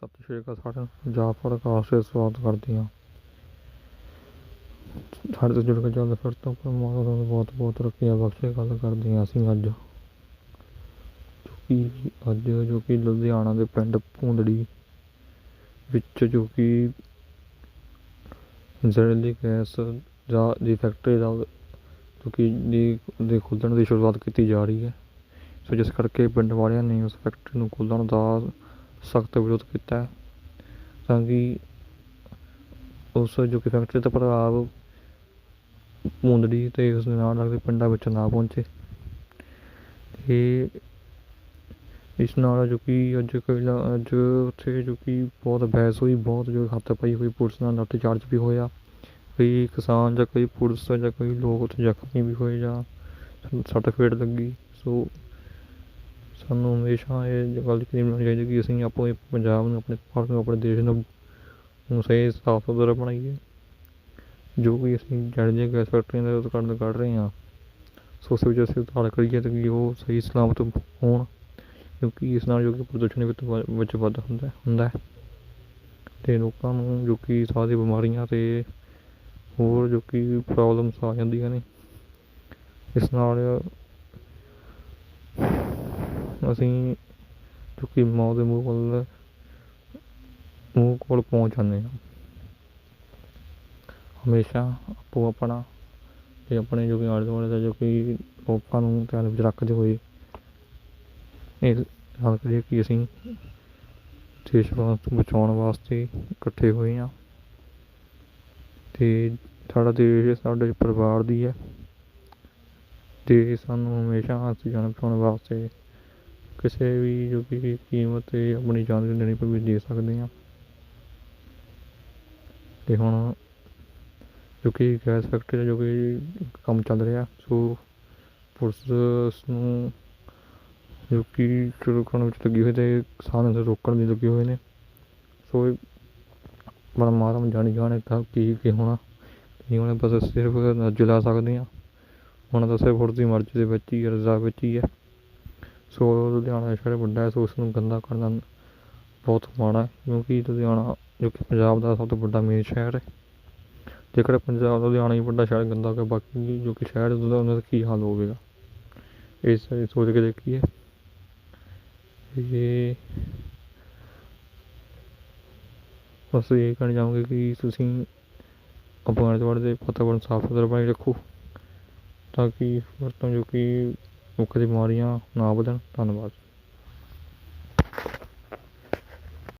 ਸਤਿ ਸ਼੍ਰੀ ਅਕਾਲ ਸਾਰਿਆਂ ਨੂੰ। ਜਾਫਰ ਕਾਸ਼ ਦੇ ਸਵਾਗਤ ਕਰਦੇ ਹਾਂ। ਸਾਡੇ ਤੋਂ ਜੁੜ ਕੇ ਚੱਲਦੇ ਫਿਰ ਤੋਂ ਪਰਮਾਤਮਾ ਨੂੰ ਬਹੁਤ ਬਹੁਤ ਰੱਖਿਆ ਬਖਸ਼ੇ, ਗੱਲ ਕਰਦੇ ਹਾਂ ਅਸੀਂ ਅੱਜ। ਜੋ ਕਿ ਅੱਜ ਜੋ ਕਿ ਲੁਧਿਆਣਾ ਦੇ ਪਿੰਡ ਭੂੰਦੜੀ ਵਿੱਚ ਜੋ ਕਿ ਜ਼ਹਿਰੀਲੀ ਗੈਸ ਦਾ, ਦੀ ਫੈਕਟਰੀ ਦਾ ਜੋ ਕਿ ਦੀ, ਦੇ ਖੁੱਲ੍ਹਣ ਦੀ ਸ਼ੁਰੂਆਤ ਕੀਤੀ ਜਾ ਰਹੀ ਹੈ। ਸੋ ਜਿਸ ਕਰਕੇ ਪਿੰਡ ਵਾਲਿਆਂ ਨੇ ਉਸ ਫੈਕਟਰੀ ਨੂੰ ਖੋਲ੍ਹਣ ਦਾ ਸਖਤ ਵਿਰੋਧ ਕੀਤਾ ਤਾਂ ਕਿ ਉਸ ਜੋ ਕਿ ਫੈਕਟਰੀ ਦਾ ਪ੍ਰਭਾਵ ਮੁੰਦੜੀ ਤੇ ਉਸ ਦੇ ਨਾਲ ਲੱਗਦੇ ਪਿੰਡਾਂ ਵਿੱਚ ਨਾ ਪਹੁੰਚੇ। ਤੇ ਇਸ ਨਾਲ ਜੋ ਕਿ ਅੱਜ ਕੱਲ੍ਹ, ਅੱਜ ਉੱਥੇ ਜੋ ਕਿ ਬਹੁਤ ਬਹਿਸ ਹੋਈ, ਬਹੁਤ ਜੋ ਹੱਥ ਪਾਈ ਹੋਈ ਪੁਲਿਸ ਨਾਲ ਲਾਠੀ ਚਾਰਜ ਵੀ ਹੋਇਆ। ਕਈ ਕਿਸਾਨ ਜਾਂ ਕਈ ਪੁਲਿਸ ਜਾਂ ਕਈ ਲੋਕ ਉੱਥੇ ਜ਼ਖਮੀ ਵੀ ਹੋਏ ਜਾਂ ਸੱਟ ਫੇਟ ਲੱਗੀ। ਸੋ ਸਾਨੂੰ ਹਮੇਸ਼ਾ ਇਹ ਗੱਲ ਯਕੀਨ ਬਣਾਉਣੀ ਚਾਹੀਦੀ ਕਿ ਅਸੀਂ ਆਪਣੇ ਪੰਜਾਬ ਨੂੰ, ਆਪਣੇ ਭਾਰਤ ਨੂੰ, ਆਪਣੇ ਦੇਸ਼ ਨੂੰ ਨੂੰ ਸਹੀ, ਸਾਫ਼ ਸੁਥਰਾ ਬਣਾਈਏ। ਜੋ ਕਿ ਅਸੀਂ ਜਿਹੜੀਆਂ ਗੈਸ ਫੈਕਟਰੀਆਂ ਦਾ ਉਦਘਾਟਨ ਕੱਢ ਰਹੇ ਹਾਂ, ਸੋ ਉਸ ਵਿੱਚ ਅਸੀਂ ਉਤਾਰ ਕਰੀਏ ਤਾਂ ਕਿ ਉਹ ਸਹੀ ਸਲਾਮਤ ਹੋਣ, ਕਿਉਂਕਿ ਇਸ ਨਾਲ ਜੋ ਕਿ ਪ੍ਰਦੂਸ਼ਣ ਵਿੱਚ ਵ- ਵਿੱਚ ਵਾਧਾ ਹੁੰਦਾ ਹੁੰਦਾ ਹੈ। ਅਤੇ ਲੋਕਾਂ ਨੂੰ ਜੋ ਕਿ ਸਾਹ ਦੀ ਬਿਮਾਰੀਆਂ ਅਤੇ ਹੋਰ ਜੋ ਕਿ ਪ੍ਰੋਬਲਮਸ ਆ ਜਾਂਦੀਆਂ ਨੇ। ਇਸ ਨਾਲ ਅਸੀਂ ਜੋ ਕਿ ਮੌਤ ਦੇ ਮੂੰਹ ਕੋਲ ਮੂੰਹ ਕੋਲ ਪਹੁੰਚ ਜਾਂਦੇ ਹਾਂ। ਹਮੇਸ਼ਾ ਆਪੋ ਆਪਣਾ ਤੇ ਆਪਣੇ ਜੋ ਕਿ ਆਲੇ ਦੁਆਲੇ ਦਾ ਜੋ ਕਿ ਲੋਕਾਂ ਨੂੰ ਧਿਆਨ ਵਿੱਚ ਰੱਖਦੇ ਹੋਏ ਇਹ ਹਾਲ ਕਰੀਏ ਕਿ ਅਸੀਂ ਦੇਸ਼ ਵਾਸਤੇ, ਬਚਾਉਣ ਵਾਸਤੇ ਇਕੱਠੇ ਹੋਏ ਹਾਂ। ਤੇ ਸਾਡਾ ਦੇਸ਼, ਸਾਡੇ ਪਰਿਵਾਰ ਦੀ ਹੈ। ਤੇ ਸਾਨੂੰ ਹਮੇਸ਼ਾ ਅਸੀਂ ਜਾਨ ਬਚਾਉਣ ਵਾਸਤੇ ਕਿਸੇ ਵੀ ਜੋ ਕਿ ਕੀਮਤ ਤੇ ਆਪਣੀ ਜਾਨ ਵੀ ਦੇਣੀ ਪਵੇ ਦੇ ਸਕਦੇ ਹਾਂ। ਤੇ ਹੁਣ ਜੋ ਕਿ ਗੈਸ ਫੈਕਟਰੀ ਦਾ ਜੋ ਕਿ ਕੰਮ ਚੱਲ ਰਿਹਾ ਸੋ ਪੁਲਿਸ ਉਸ ਨੂੰ ਜੋ ਕਿ ਰੋਕਣ ਵਿੱਚ ਲੱਗੀ ਹੋਈ ਤੇ ਕਿਸਾਨ ਨੂੰ ਰੋਕਣ ਲਈ ਲੱਗੇ ਹੋਏ ਨੇ। ਸੋ ਇਹ ਮਾਰਮ ਜਾਣੀ ਜਾਣੇ ਤਾਂ ਕੀ ਕੀ ਹੋਣਾ ਕੀ ਹੋਣਾ ਬਸ ਸਿਰਫ ਨੱਜ ਲਾ ਸਕਦੇ ਹਾਂ। ਹੁਣ ਤਾਂ ਸਿਰਫ ਫੁਰਤੀ ਮਰਜ਼ੀ ਦੇ ਵਿੱਚ ਹੀ ਹੈ, ਰਜ਼ਾ ਵਿੱਚ ਹੀ ਹੈ। ਸੋ ਲੁਧਿਆਣਾ ਸ਼ਹਿਰ ਵੱਡਾ ਹੈ, ਸੋ ਉਸ ਨੂੰ ਗੰਦਾ ਕਰਨਾ ਬਹੁਤ ਮਾੜਾ ਹੈ, ਕਿਉਂਕਿ ਲੁਧਿਆਣਾ ਜੋ ਕਿ ਪੰਜਾਬ ਦਾ ਸਭ ਤੋਂ ਵੱਡਾ ਮੇਨ ਸ਼ਹਿਰ ਹੈ। ਜੇਕਰ ਪੰਜਾਬ ਲੁਧਿਆਣਾ ਹੀ ਵੱਡਾ ਸ਼ਹਿਰ ਗੰਦਾ ਹੋ ਗਿਆ ਬਾਕੀ ਜੋ ਕਿ ਸ਼ਹਿਰ ਉਹਦਾ ਉਹਨਾਂ ਦਾ ਕੀ ਹਾਲ ਹੋਵੇਗਾ? ਇਸ ਸਾਰੀ ਸੋਚ ਕੇ ਦੇਖੀਏ। ਇਹ ਬਸ ਇਹ ਕਹਿਣਾ ਚਾਹਾਂਗੇ ਕਿ ਤੁਸੀਂ ਆਪਣੇ ਦੁਆਲੇ ਦੇ ਵਾਤਾਵਰਨ ਸਾਫ਼ ਸੁਥਰਾ ਬਣਾਈ ਰੱਖੋ, ਤਾਂ ਕਿ ਵਰਤੋਂ ਜੋ ਕਿ ਮੁੱਖ ਬਿਮਾਰੀਆਂ ਨਾ ਵਧਣ ਧੰਨਵਾਦ।